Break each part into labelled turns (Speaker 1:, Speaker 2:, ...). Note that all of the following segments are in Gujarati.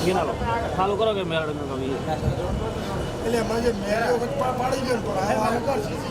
Speaker 1: ભેગા ઉલ્યા ભેગા ભેગા પાવડે ના લો. ઘી ના લો ચાલુ કરો કે મેળ નો કમી
Speaker 2: એટલે મારે મેરે વખત પા- પાડી ગયો ને પણ આ આવું કરશે એ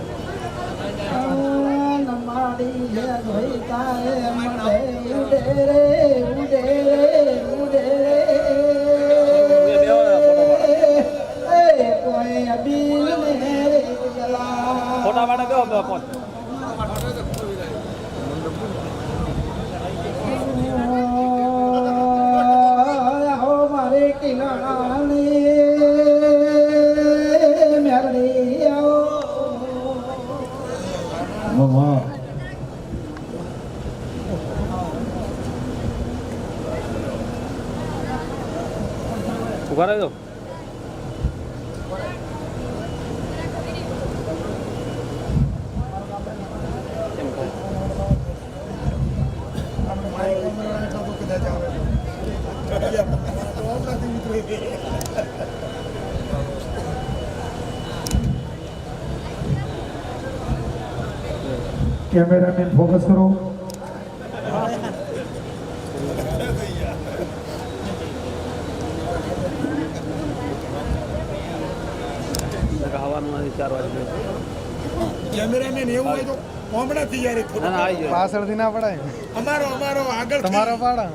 Speaker 2: આવી ઊભા રહ્યો.
Speaker 3: કેમેરામેન ફોકસ કરો
Speaker 2: કેમેરામેન એવું હોય તો હમણાંથી યાર
Speaker 4: પાછળથી ના પડાય.
Speaker 2: અમારો અમારો આગળ
Speaker 4: તમારો પાડા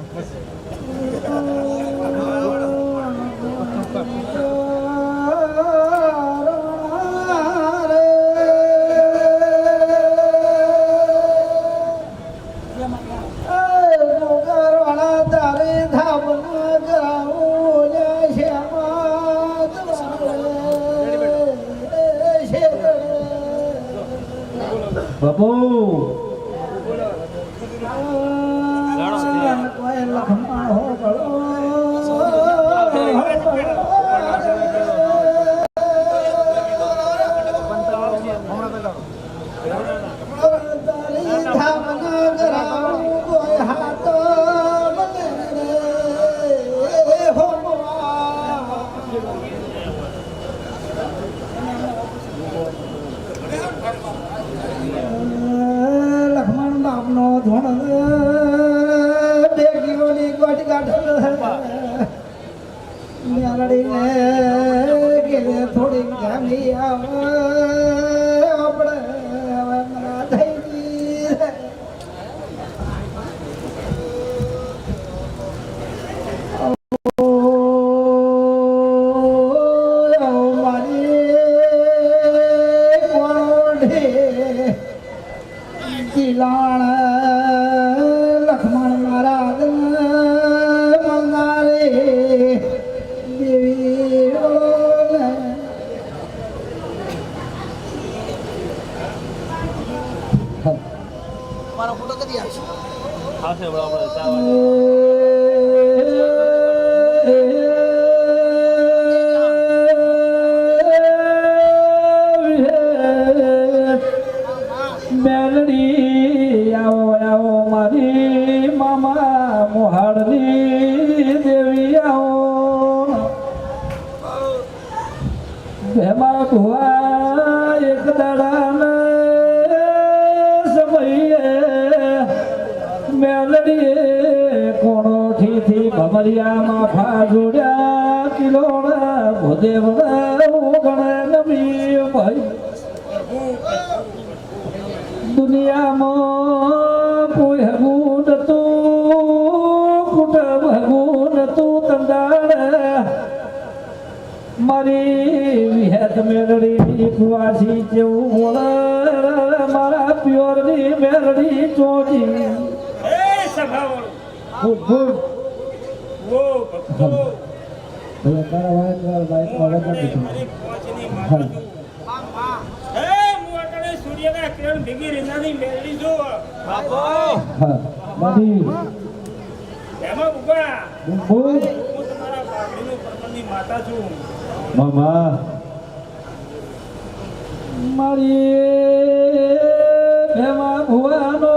Speaker 3: બાપુ.
Speaker 5: લખમણ ધોણ બેગીઓની ગોટ ગાઢ મેલડીને કે થોડીક ગામી આવે કિલાણ લખમણ મહારાજ મંગારે દેવી મારો ફોટો કદી આવશે
Speaker 1: આવશે
Speaker 3: મેલડી આવો આવો મારી મામા મોહાડની દેવી આવો. ભેમા ભુવા એક દાડાને સમયે મેલડીએ કોણોથી થી ભમરિયામાં ફા જોડ્યા કિલોડા ભોદેવડા ઉગણે નમી ભાઈ. દુનિયામાં કોઈ હગું નતું કુટુંબ હગું નતું તંદાણ મારી વિહેત મેળડી કુવાસી જેવું બોલે મારા પ્યોરની મેળડી ચોજી. ભલે તારા
Speaker 4: પહોંચની માતા તું. હે હું અટાણે સૂર્યના કિરણ ભેગી રીનાની મેળવી જો
Speaker 1: બાપુ!
Speaker 3: હા મારી
Speaker 4: એમાં ઊભા.
Speaker 3: ફૂટ
Speaker 4: હું તમારા બાગડીનું પરબંધની માતા છું.
Speaker 3: મામા. મારી ભેમા ભુવાનો